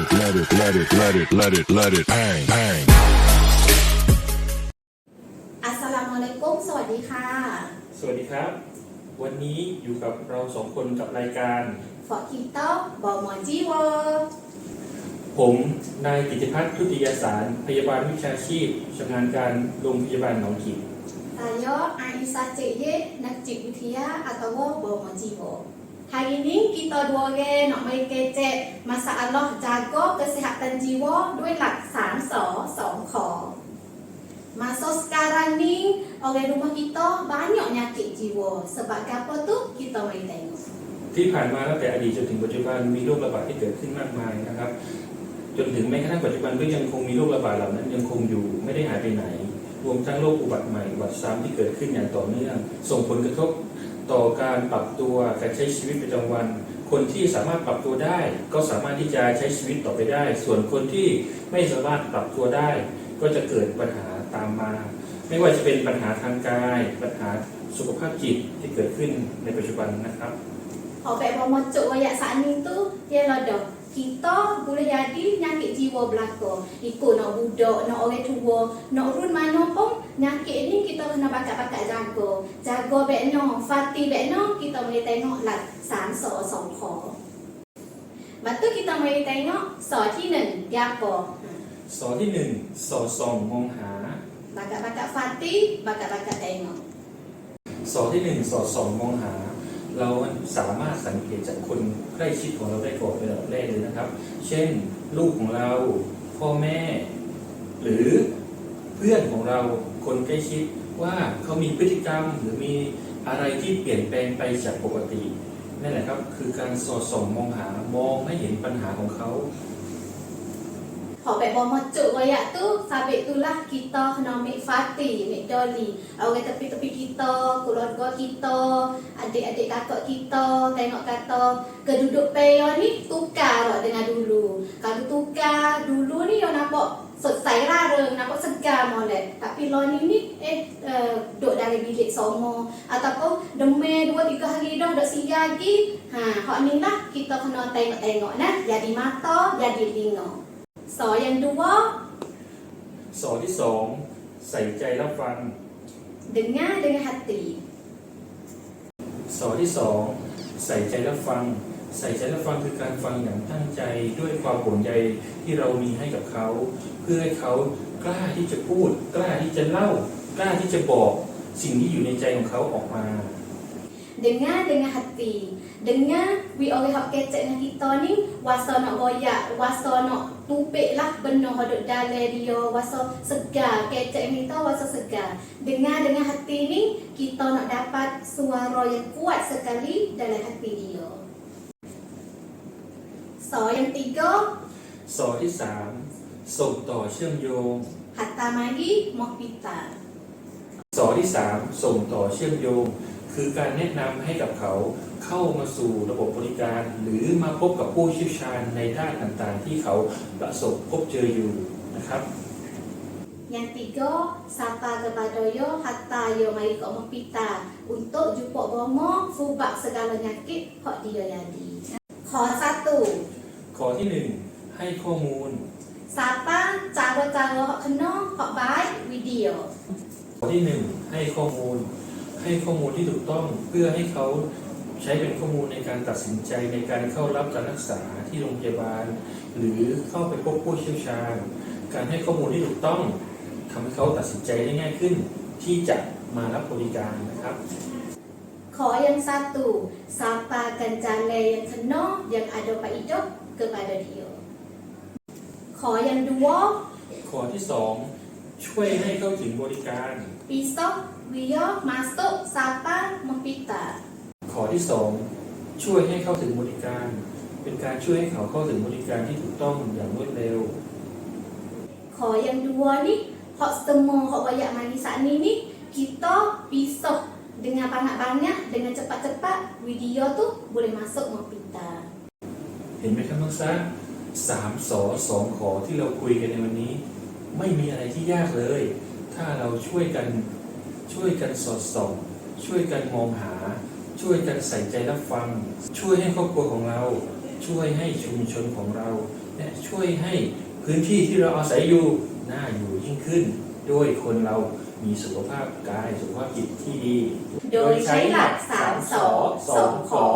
it, let it, let it, let it, let it, let it bang, bang. อัสสลามุอะลัยกุมสวัสดีค่ะ สวัสดีครับ วันนี้อยู่กับเราสองคนกับรายการฟอกิโตบอมอจีวอผมนายกิติพัฒน์ทุติยสาร พยาบาลวิชาชีพชำนาญการโรงพยาบาลหนองขีด Saya Aisyah Cik Ye, nak cik Butia atau bawah jiwa. Hari ini kita dua orang nak main kecek masalah jaga kesihatan jiwa ด้วยหลักสามสอ สองขอ Masa sekarang ni orang rumah kita banyak nyakit jiwa. Sebab apa tu kita main tengok. ที่ผ่านมาตั้งแต่อดีตจนถึงปัจจุบันมีโรคระบาดที่เกิดขึ้นมากมายนะครับ จนถึงแม้กระทั่งปัจจุบันก็ยังคงมีโรคระบาดเหล่านั้นยังคงอยู่ไม่ได้หายไปไหน รวมทั้งโรคอุบัติใหม่อุบัติซ้ำที่เกิดขึ้นอย่างต่อเนื่อง ส่งผลกระทบ ต่อการปรับตัวการใช้ชีวิตประจำวัน คนที่สามารถปรับตัวได้ ก็สามารถที่จะใช้ชีวิตต่อไปได้ ส่วนคนที่ไม่สามารถปรับตัวได้ ก็จะเกิดปัญหาตามมา ไม่ว่าจะเป็นปัญหาทางกาย ปัญหาสุขภาพจิตที่เกิดขึ้นในปัจจุบันนะครับ Kalau baik pemocok wayak saat ni tu dia ada kita boleh jadi nyakit jiwa belaka. Ikut nak budak, nak orang tua, nak run mana pun nyakit ni kita kena bakat-bakat jaga. Jaga baik no, fati baik no, kita boleh tengok lah sám so song kho. Lepas tu kita boleh tengok so ที่หนึ่ง dia apa? สอที่หนึ่งสอส่องมองหา Bakat-bakat fati, bakat-bakat tengok. สอที่หนึ่งสอดส่องมองหา เราสามารถสังเกตจากคนใกล้ชิดของเราได้ก่อนเป็นอันดับแรกเลยนะครับ เช่น ลูกของเรา พ่อแม่ หรือเพื่อนของเรา คนใกล้ชิดว่าเขามีพฤติกรรมหรือมีอะไรที่เปลี่ยนแปลงไปจากปกตินั่นแหละครับ คือการสอดส่องมองหามองให้เห็นปัญหาของเขา Kalau baik pemocok wayak tu, sabit tu lah kita kena ambil fati, ambil doli. Orang tepi-tepi kita, keluarga kita, adik-adik kakak kita, tengok kata keduduk paya ni tukar tak dengan dulu. Kalau tukar dulu ni yang nampak selesai rara, nampak segar molek. Tapi lo ni ni eh uh, duduk dalam bilik sama ataupun demam dua tiga hari dah dah siap lagi. Ha, hak ni lah kita kena tengok-tengok nah, jadi mata, jadi telinga. สอยังดูว่าสอที่สองใส่ใจรับฟัง dengar dengan hati สอที่สองใส่ใจรับฟัง ใส่ใจรับฟังคือการฟังอย่างตั้งใจด้วยความห่วงใยที่เรามีให้กับเขา เพื่อให้เขากล้าที่จะพูด กล้าที่จะเล่ากล้าที่จะบอกสิ่งที่อยู่ในใจของเขาออกมา dengar dengan hati dengar we orang hak kecek dengan kita ni wasa nak royak wasa nak tupik lah benda hak duk dalam dia wasa segar kecek kita wasa segar dengar dengan hati ni kita nak dapat suara yang kuat sekali dalam hati dia สอยังติโกสอที่สามส่งต่อเชื่อมโยง hatta mari moh pita สอที่สามส่งต่อเชื่อมโยง คือการแนะนำให้กับเขาเข้ามาสู่ระบบบริการ หรือมาพบกับผู้เชี่ยวชาญในด้านต่างๆ ที่เขาประสบพบเจออยู่นะครับ Yang tiga, sapa kepada yo hatta yo mari kat rumah pita untuk jumpa bomo fubak segala nyakit hak dia jadi. Kho satu, ข้อที่หนึ่งให้ข้อมูล sapa cara-cara hak kena hak baik video. ข้อที่หนึ่งให้ข้อมูล ให้ข้อมูลที่ถูกต้องเพื่อให้เขาใช้เป็นข้อมูลในการตัดสินใจในการเข้ารับการรักษาที่โรงพยาบาล หรือเข้าไปพบผู้เชี่ยวชาญ การให้ข้อมูลที่ถูกต้องทำให้เขาตัดสินใจได้ง่ายขึ้น ที่จะมารับบริการนะครับ Kho yang satu, sapa kan jalan yang kena yang ada pak hidup kepada dia. Kho yang dua, ข้อที่สองช่วยให้เข้าถึงบริการ pisau dia masuk sapa mempita. ข้อที่สองช่วยให้เข้าถึงบริการ เป็นการช่วยให้เขาเข้าถึงบริการที่ถูกต้องอย่างรวดเร็ว Kho yang dua ni, hak semua hak banyak mari saat ni ni, kita pisah dengan banyak-banyak, dengan cepat-cepat, video tu boleh masuk mempita. เห็นไหมครับน้องซักสามสอสองขอที่เราคุยกันในวันนี้ ไม่มีอะไรที่ยากเลย ถ้าเราช่วยกันช่วยกันสอดส่องช่วยกันมองหา ช่วยกันใส่ใจรับฟัง ช่วยให้ครอบครัวของเรา ช่วยให้ชุมชนของเราและช่วยให้พื้นที่ที่เราอาศัยอยู่น่าอยู่ยิ่งขึ้น ด้วยคนเรา มีสุขภาพกายสุขภาพจิตที่ดี โดยใช้หลักสามสองสองขอ